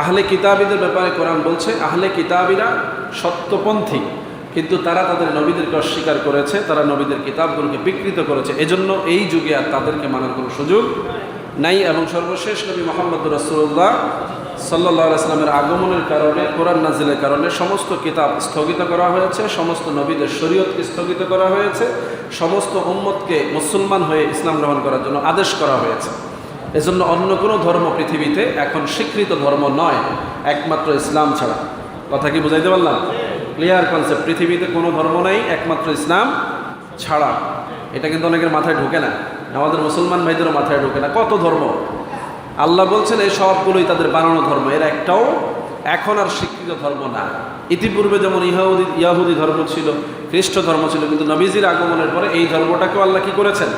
আহলে কিতাবিদের ব্যাপারে কোরআন বলছে, আহলে কিতাবীরা সত্যপন্থী, কিন্তু তারা তাদের নবীদেরকে অস্বীকার করেছে, তারা নবীদের কিতাবগুলোকে বিকৃত করেছে। এজন্য এই যুগে আর তাদেরকে মানার কোনো সুযোগ নাই এবং সর্বশেষ নবী মোহাম্মদ রসুল্লাহ সাল্লাহ আসলামের আগমনের কারণে, কোরআন নাজিলের কারণে সমস্ত কিতাব স্থগিত করা হয়েছে, সমস্ত নবীদের শরীয়তকে স্থগিত করা হয়েছে, সমস্ত উম্মতকে মুসলমান হয়ে ইসলাম গ্রহণ করার জন্য আদেশ করা হয়েছে। এজন্য অন্য কোনো ধর্ম পৃথিবীতে এখন স্বীকৃত ধর্ম নয়, একমাত্র ইসলাম ছাড়া। কথা কি বুঝাইতে পারলাম? ক্লিয়ার কনসেপ্ট পৃথিবীতে কোনো ধর্ম নেই, একমাত্র ইসলাম ছাড়া। এটা কিন্তু অনেকের মাথায় ঢোকে না। আমাদের মুসলমান ভাইদেরও মাথায় ঢোকে না। কত ধর্ম? আল্লাহ বলছেন, এই সবগুলোই তাদের বানানো ধর্ম। এর একটাও এখন আর স্বীকৃত ধর্ম না। ইতিপূর্বে যেমন ইহুদি, ইয়াহুদি ধর্ম ছিল, খ্রিস্ট ধর্ম ছিল, কিন্তু নবীজির আগমনের পরে এই ধর্মটাকেও আল্লাহ কি করেছেন?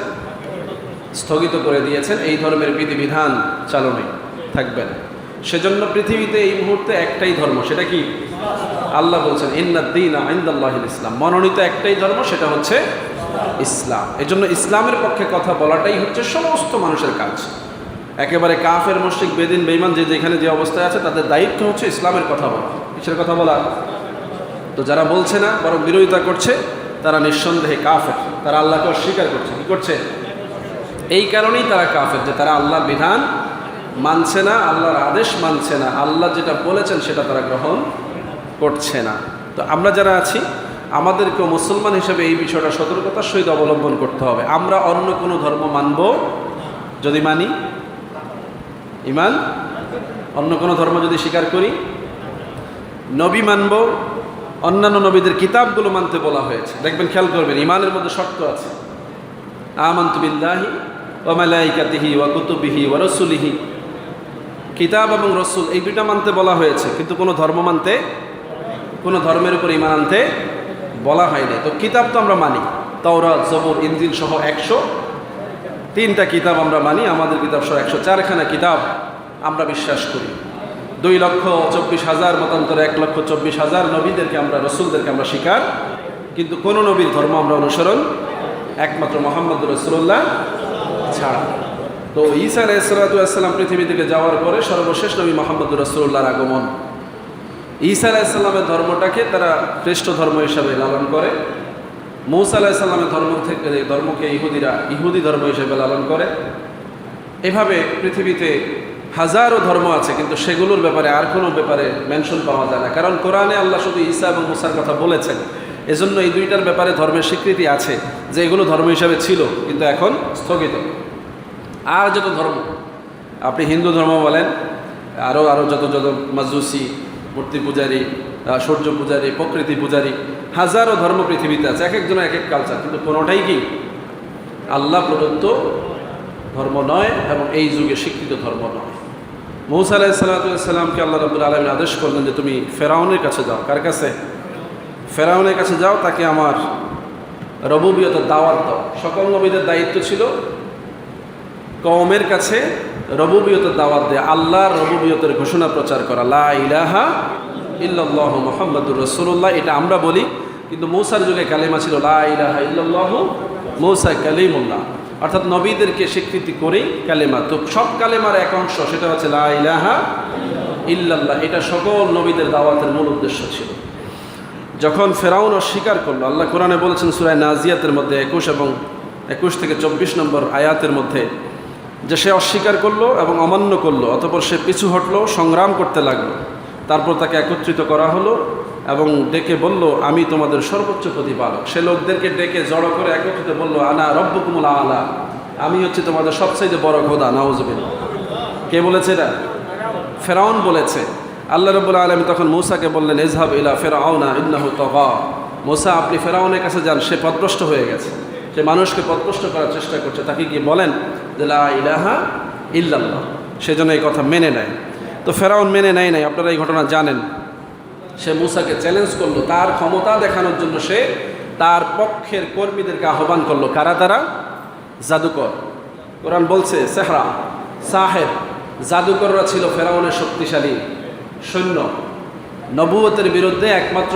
স্থগিত করে দিয়েছেন, এই ধর্মের বিধিবিধান চালনে থাকবেন সেজন্য পৃথিবীতে এই মুহূর্তে একটাই ধর্ম, সেটা কি? আল্লাহ বলছেন ইন্নাদ্দিন আইন্দাল্লাহ ইসলাম। মনোনীত একটাই ধর্ম, সেটা হচ্ছে ইসলাম। এজন্য ইসলামের পক্ষে কথা বলাটাই হচ্ছে সমস্ত মানুষের কাজ। একেবারে কাফের মসজিদ বেদিন বেইমান যে যেখানে যে অবস্থায় আছে, তাদের দায়িত্ব হচ্ছে ইসলামের কথা বলা। কিসের কথা বলা? তো যারা বলছে না, বরং বিরোধিতা করছে, তারা নিঃসন্দেহে কাফের। তারা আল্লাহকে অস্বীকার করছে। কি করছে? এই কারণেই তারা কাফের, যে তারা আল্লাহর বিধান মানছে না, আল্লাহর আদেশ মানছে না, আল্লাহ যেটা বলেছেন সেটা তারা গ্রহণ করছে না। তো আমরা যারা আছি, আমাদেরকেও মুসলমান হিসেবে এই বিষয়টা সতর্কতার সহিত অবলম্বন করতে হবে। আমরা অন্য কোনো ধর্ম মানব যদি মানি? ইমান? অন্য কোনো ধর্ম যদি স্বীকার করি? নবী মানব, অন্যান্য নবীদের কিতাবগুলো মানতে বলা হয়েছে। দেখবেন খেয়াল করবেন, ইমানের মধ্যে শর্ত আছে। আমন্ত বিল্লাহি ও মালাইকাতিহি ওয়া কুতুবিহি ওয়া রসুলিহি। কিতাব এবং রসুল, এই দুইটা মানতে বলা হয়েছে, কিন্তু কোনো ধর্ম মানতে, কোনো ধর্মের উপর ইমান আনতে বলা হয়নি। তো কিতাব তো আমরা মানি, তাওরাত, জবর ইঞ্জিল সহ একশো তিনটা কিতাব আমরা মানি, আমাদের কিতাব সহ একশো চারখানা কিতাব আমরা বিশ্বাস করি। দুই লক্ষ চব্বিশ হাজার, মতান্তরে এক লক্ষ চব্বিশ হাজার নবীদেরকে আমরা, রসুলদেরকে আমরা স্বীকার কিন্তু কোন নবীর ধর্ম আমরা অনুসরণ, একমাত্র মোহাম্মদ রসুল্লাহ ছাড়া। তো ঈসা আলাইসালাতাম পৃথিবী থেকে যাওয়ার পরে সর্বশেষ নবী মোহাম্মদ রসুল্লাহর আগমন। ঈসা আলাইসাল্লামের ধর্মটাকে তারা শ্রেষ্ঠ ধর্ম হিসাবে লালন করে। মৌসা আলাহিসাল্লামের ধর্ম থেকে ধর্মকে ইহুদিরা ইহুদি ধর্ম হিসেবে লালন করে। এভাবে পৃথিবীতে হাজারো ধর্ম আছে, কিন্তু সেগুলোর ব্যাপারে আর কোনো ব্যাপারে মেনশন পাওয়া যায় না। কারণ কোরআনে আল্লাহ শুধু ঈসা এবং মুসার কথা বলেছেন। এজন্য এই দুইটার ব্যাপারে ধর্মের স্বীকৃতি আছে, যে এগুলো ধর্ম হিসাবে ছিল, কিন্তু এখন স্থগিত। আর যত ধর্ম, আপনি হিন্দু ধর্ম বলেন আরও আরও যত যত মাজুসি, মূর্তি পূজারী সূর্য পূজারী, প্রকৃতি পূজারী, হাজারো ধর্ম পৃথিবীতে আছে, এক একজনের এক এক কালচার কিন্তু কোনোটাই কি? আল্লাহ প্রদত্ত ধর্ম নয়, এবং এই যুগে স্বীকৃত ধর্ম নয়। মৌসা আলাহ সাল্লাতামকে আল্লাহ রবুল আলমী আদেশ করলেন যে, তুমি ফেরাউনের কাছে যাও। কার কাছে? ফেরাউনের কাছে যাও, তাকে আমার রবুবিয়তের দাওয়াত দাও। সকল নবীদের দায়িত্ব ছিল কওমের কাছে রবুবিয়তের দাওয়াত দেয়, আল্লাহর রবুবিয়তের ঘোষণা প্রচার করা। লা ইলাহা ইল্লাল্লাহু মুহাম্মাদুর রাসূলুল্লাহ, এটা আমরা বলি, কিন্তু মৌসার যুগে কালেমা ছিল লা ইলাহা ইল্লাল্লাহু মৌসা কালিমুল্লাহ। অর্থাৎ নবীদেরকে স্বীকৃতি করেই কালেমা। তো সব কালেমার এক অংশ, সেটা হচ্ছে লা ইলাহা ইল্লাল্লাহ, এটা সকল নবীদের দাওয়াতের মূল উদ্দেশ্য ছিল। যখন ফেরাউন অস্বীকার করল, আল্লাহ কোরআনে বলেছেন সুরায় নাজিয়াতের মধ্যে একুশ এবং একুশ থেকে চব্বিশ নম্বর আয়াতের মধ্যে যে সে অস্বীকার করল এবং অমান্য করল, অতপর সে পিছু হটলো, সংগ্রাম করতে লাগল। তারপর তাকে একত্রিত করা হলো এবং ডেকে বলল, আমি তোমাদের সর্বোচ্চ প্রতিপালক। সে লোকদেরকে ডেকে জড়ো করে একত্রিত বলল, আনা রব্বকুমুল আলা। আমি হচ্ছে তোমাদের সবচাইতে বড় খোদা নাউজবিন কে বলেছে এটা? ফেরাউন বলেছে। আল্লাহ রবুল আলম তখন মৌসাকে বললেন এজহাব ইলা ফেরাউনা ইন্নাহু তগা। মোসা, আপনি ফেরাউনের কাছে যান, সে পদভ্রষ্ট হয়ে গেছে। সে মানুষকে পদভ্রষ্ট করার চেষ্টা করছে। তাকে গিয়ে বলেন যে, লা ইলাহা ইল্লাল্লাহ। সেজন্য এই কথা মেনে নেয়। তো ফেরাউন মেনে নেয় নাই, আপনারা এই ঘটনা জানেন। সে মুসাকে চ্যালেঞ্জ করল, তার ক্ষমতা দেখানোর জন্য সে তার পক্ষের কর্মীদেরকে আহ্বান করল। কারা তারা? জাদুকর। কোরআন বলছে, সেহরা, সাহেব, জাদুকররা ছিল ফেরাউনের শক্তিশালী। সৈন্য। নবুয়তের বিরুদ্ধে একমাত্র